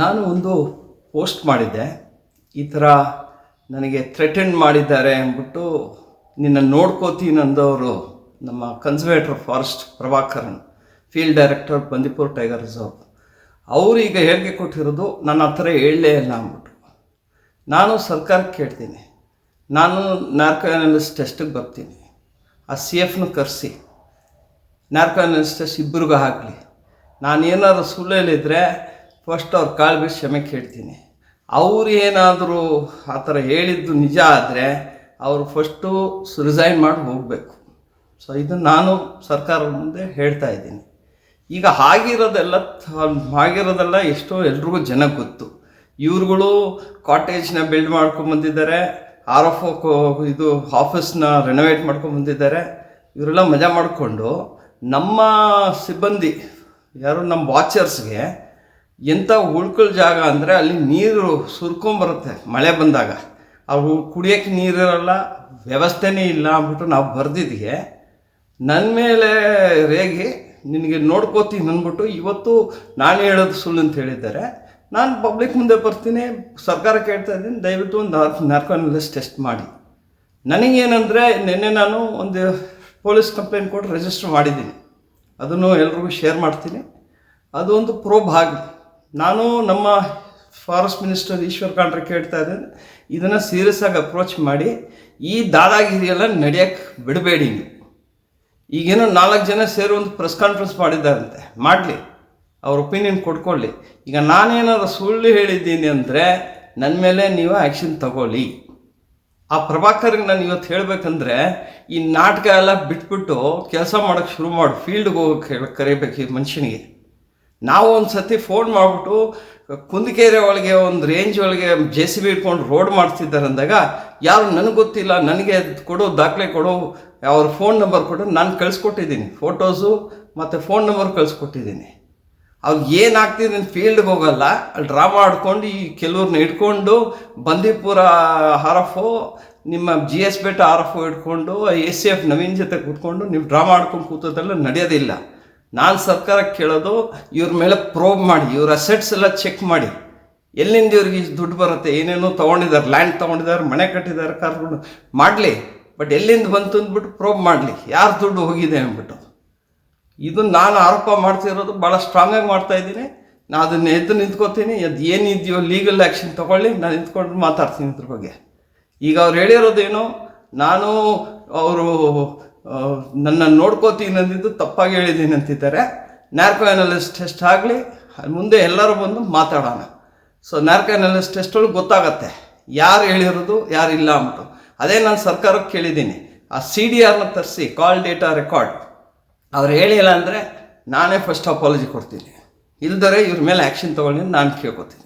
ನಾನು ಒಂದು ಪೋಸ್ಟ್ ಮಾಡಿದ್ದೆ. ಈ ಥರ ನನಗೆ ಥ್ರೆಟನ್ ಮಾಡಿದ್ದಾರೆ ಅಂದ್ಬಿಟ್ಟು ನಿನ್ನ ನೋಡ್ಕೋತೀನಿ ಅಂದವರು ನಮ್ಮ conservator forest Prabhakaran field director Bandipur tiger reserve ಅವರು ಈಗ ಹೇಳಿಕೆ ಕೊಟ್ಟಿರೋದು ನನ್ನ ಹತ್ರ ಹೇಳಲೇ ಇಲ್ಲ ಅಂದ್ಬಿಟ್ಟು. ನಾನು ಸರ್ಕಾರಕ್ಕೆ ಕೇಳ್ತೀನಿ. ನಾನು ನಾರ್ಕೋ ಅನಾಲಿಸ್ಟ್ ಟೆಸ್ಟಿಗೆ ಬರ್ತೀನಿ. ಆ ಸಿ ಎಫ್ನ ಕರೆಸಿ. ನಾರ್ಕೋ ಟೆಸ್ಟ್ ಇಬ್ಬರಿಗೂ ಹಾಕಲಿ. ನಾನು ಏನಾದ್ರು ಸುಳ್ಳು ಹೇಳಿದರೆ ಫಸ್ಟ್ ಅವ್ರ ಕಾಲು ಬಿಟ್ಟು ಕ್ಷಮೆ ಕೇಳ್ತೀನಿ. ಅವ್ರು ಏನಾದರೂ ಆ ಥರ ಹೇಳಿದ್ದು ನಿಜ ಆದರೆ ಅವರು ಫಸ್ಟು ರಿಸೈನ್ ಮಾಡಿ ಹೋಗಬೇಕು. ಸೊ ಇದು ನಾನು ಸರ್ಕಾರದ ಮುಂದೆ ಹೇಳ್ತಾ ಇದ್ದೀನಿ. ಈಗ ಆಗಿರೋದೆಲ್ಲ ಆಗಿರೋದೆಲ್ಲ ಎಷ್ಟೋ ಎಲ್ರಿಗೂ ಜನ ಗೊತ್ತು. ಇವ್ರುಗಳು ಕಾಟೇಜ್ನ ಬಿಲ್ಡ್ ಮಾಡ್ಕೊಂಬಂದಿದ್ದಾರೆ ಆರ್ ಎಫ್ ಇದು ಆಫೀಸ್ನ ರೆನೋವೇಟ್ ಮಾಡ್ಕೊಂಬಂದಿದ್ದಾರೆ ಇವರೆಲ್ಲ ಮಜಾ ಮಾಡಿಕೊಂಡು ನಮ್ಮ ಸಿಬ್ಬಂದಿ, ಯಾರು, ನಮ್ಮ ವಾಚರ್ಸ್ಗೆ ಎಂಥ ಉಳ್ಕಲ್ ಜಾಗ ಅಂದರೆ ಅಲ್ಲಿ ನೀರು ಸುರ್ಕೊಂಬರುತ್ತೆ ಮಳೆ ಬಂದಾಗ. ಅವು ಕುಡಿಯೋಕ್ಕೆ ನೀರಿರಲ್ಲ ವ್ಯವಸ್ಥೆನೇ ಇಲ್ಲ ಅಂದ್ಬಿಟ್ಟು ನಾವು ಬರೆದಿದ್ಗೆ ನನ್ನ ಮೇಲೆ ರೇಗಿ, ನಿನಗೆ ನೋಡ್ಕೋತೀನಿ ಅಂದ್ಬಿಟ್ಟು ಇವತ್ತು ನಾನು ಹೇಳೋದು ಸುಳ್ಳು ಅಂತ ಹೇಳಿದ್ದಾರೆ. ನಾನು ಪಬ್ಲಿಕ್ ಮುಂದೆ ಬರ್ತೀನಿ, ಸರ್ಕಾರ ಕೇಳ್ತಾ ಇದ್ದೀನಿ, ದಯವಿಟ್ಟು ಒಂದು ನಾರ್ಕೋನಲಿಸ್ ಟೆಸ್ಟ್ ಮಾಡಿ. ನನಗೇನಂದರೆ ನಿನ್ನೆ ನಾನು ಒಂದು ಪೊಲೀಸ್ ಕಂಪ್ಲೇಂಟ್ ಕೊಟ್ಟು ರಿಜಿಸ್ಟರ್ ಮಾಡಿದ್ದೀನಿ. ಅದನ್ನು ಎಲ್ರಿಗೂ ಶೇರ್ ಮಾಡ್ತೀನಿ. ಅದು ಒಂದು ಪ್ರೋಬ್ ಆಗಲಿ ನಾನು ನಮ್ಮ ಫಾರೆಸ್ಟ್ ಮಿನಿಸ್ಟರ್ ಈಶ್ವರ್ ಖಾಂಡ್ರೆ ಕೇಳ್ತಾ ಇದ್ದೇನೆ. ಇದನ್ನು ಸೀರಿಯಸ್ ಆಗಿ ಅಪ್ರೋಚ್ ಮಾಡಿ, ಈ ದಾದಾಗಿರಿಯೆಲ್ಲ ನಡೆಯೋಕ್ಕೆ ಬಿಡಬೇಡಿ ನೀವು. ಈಗೇನೋ ನಾಲ್ಕು ಜನ ಸೇರಿ ಒಂದು ಪ್ರೆಸ್ ಕಾನ್ಫರೆನ್ಸ್ ಮಾಡಿದ್ದಾರಂತೆ. ಮಾಡಲಿ, ಅವ್ರ ಒಪಿನಿಯನ್ ಕೊಡ್ಕೊಳ್ಳಿ. ಈಗ ನಾನೇನಾದ್ರು ಸುಳ್ಳು ಹೇಳಿದ್ದೀನಿ ಅಂದರೆ ನನ್ನ ಮೇಲೆ ನೀವು ಆ್ಯಕ್ಷನ್ ತಗೊಳ್ಳಿ. ಆ ಪ್ರಭಾಕರ್ಗೆ ನಾನು ಇವತ್ತು ಹೇಳಬೇಕಂದ್ರೆ, ಈ ನಾಟಕ ಎಲ್ಲ ಬಿಟ್ಬಿಟ್ಟು ಕೆಲಸ ಮಾಡೋಕ್ಕೆ ಶುರು ಮಾಡಿ. ಫೀಲ್ಡ್ಗೆ ಹೋಗೋಕೆ ಹೇಳಿ ಕರಿಬೇಕು ಈ ಮನುಷ್ಯನಿಗೆ. ನಾವು ಒಂದು ಸತಿ ಫೋನ್ ಮಾಡಿಬಿಟ್ಟು ಕುಂದಿಕೆರೆ ಒಳಗೆ ಒಂದು ರೇಂಜ್ ಒಳಗೆ ಜೆ ಸಿ ಬಿ ಇಟ್ಕೊಂಡು ರೋಡ್ ಮಾಡ್ತಿದ್ದಾರೆ ಅಂದಾಗ, ಯಾರು ನನಗೆ ಗೊತ್ತಿಲ್ಲ, ನನಗೆ ಕೊಡು ದಾಖಲೆ ಕೊಡು ಅವ್ರ ಫೋನ್ ನಂಬರ್ ಕೊಡು ನಾನು ಕಳಿಸ್ಕೊಟ್ಟಿದ್ದೀನಿ. ಫೋಟೋಸು ಮತ್ತು ಫೋನ್ ನಂಬರ್ ಕಳಿಸ್ಕೊಟ್ಟಿದ್ದೀನಿ. ಅವ್ರಿಗೆ ನನ್ನ ಫೀಲ್ಡ್ಗೆ ಹೋಗಲ್ಲ, ಅಲ್ಲಿ ಡ್ರಾ ಮಾಡ್ಕೊಂಡು ಈ ಕೆಲವ್ರನ್ನ ಇಟ್ಕೊಂಡು ಬಂದೀಪುರ ಆರ್ ಎಫ್ ನಿಮ್ಮ ಜಿ ಎಸ್ ಬೇಟ ಆರ್ ಎಫ್ ಇಟ್ಕೊಂಡು ಎ ಸಿ ಎಫ್ ನವೀನ್ ಜೊತೆ ಕೂತ್ಕೊಂಡು ನೀವು ಡ್ರಾ ಮಾಡ್ಕೊಂಡು ಕೂತದೆಲ್ಲ ನಡೆಯೋದಿಲ್ಲ. ನಾನು ಸರ್ಕಾರ ಕೇಳೋದು, ಇವ್ರ ಮೇಲೆ ಪ್ರೋಬ್ ಮಾಡಿ, ಇವ್ರ ಅಸೆಟ್ಸ್ ಎಲ್ಲ ಚೆಕ್ ಮಾಡಿ. ಎಲ್ಲಿಂದ ಇವ್ರಿಗೆ ದುಡ್ಡು ಬರುತ್ತೆ, ಏನೇನೋ ತೊಗೊಂಡಿದ್ದಾರೆ ಲ್ಯಾಂಡ್ ತೊಗೊಂಡಿದ್ದಾರೆ, ಮನೆ ಕಟ್ಟಿದ್ದಾರೆ ಕಾರ್ಕೊಂಡು ಮಾಡಲಿ. ಬಟ್ ಎಲ್ಲಿಂದ ಬಂತು ಅಂದ್ಬಿಟ್ಟು ಪ್ರೋಬ್ ಮಾಡಲಿ. ಯಾರು ದುಡ್ಡು ಹೋಗಿದೆ ಅಂದ್ಬಿಟ್ಟು. ಇದು ನಾನು ಆರೋಪ ಮಾಡ್ತಿರೋದು ಭಾಳ ಸ್ಟ್ರಾಂಗಾಗಿ ಮಾಡ್ತಾ ಇದ್ದೀನಿ. ನಾನು ಅದನ್ನು ಎದ್ದು ನಿಂತ್ಕೋತೀನಿ. ಅದು ಏನಿದೆಯೋ ಲೀಗಲ್ ಆ್ಯಕ್ಷನ್ ತೊಗೊಳ್ಳಿ, ನಾನು ನಿಂತ್ಕೊಂಡು ಮಾತಾಡ್ತೀನಿ ಇದ್ರ ಬಗ್ಗೆ. ಈಗ ಅವ್ರು ಹೇಳಿರೋದೇನು, ನಾನು ಅವರು ನನ್ನ ನೋಡ್ಕೋತೀನಿ ಅಂದಿದ್ದು ತಪ್ಪಾಗಿ ಹೇಳಿದ್ದೀನಿ ಅಂತಿದ್ದಾರೆ. ನ್ಯಾರ್ಕೋ ಅನಾಲಿಸ್ಟ್ ಟೆಸ್ಟ್ ಆಗಲಿ ಮುಂದೆ ಎಲ್ಲರೂ ಬಂದು ಮಾತಾಡೋಣ. ಸೊ ನ್ಯಾರ್ಕೋ ಅನಾಲಿಸ್ಟ್ ಟೆಸ್ಟ್ ಒಳಗೆ ಗೊತ್ತಾಗತ್ತೆ. ಯಾರು ಹೇಳಿರೋದು, ಯಾರು ಇಲ್ಲ ಅಂದ್ಬಿಟ್ಟು. ಅದೇ ನಾನು ಸರ್ಕಾರಕ್ಕೆ ಕೇಳಿದ್ದೀನಿ. ಆ ಸಿ ಡಿ ಆರ್ನ ತರಿಸಿ ಕಾಲ್ ಡೇಟಾ ರೆಕಾರ್ಡ್ ಅವ್ರು ಹೇಳಿಲ್ಲ ಅಂದರೆ ನಾನೇ ಫಸ್ಟ್ ಅಪಾಲಜಿ ಕೊಡ್ತೀನಿ. ಇಲ್ದರೆ ಇವ್ರ ಮೇಲೆ ಆ್ಯಕ್ಷನ್ ಅಂತ ನಾನು ಕೇಳ್ಕೊತೀನಿ.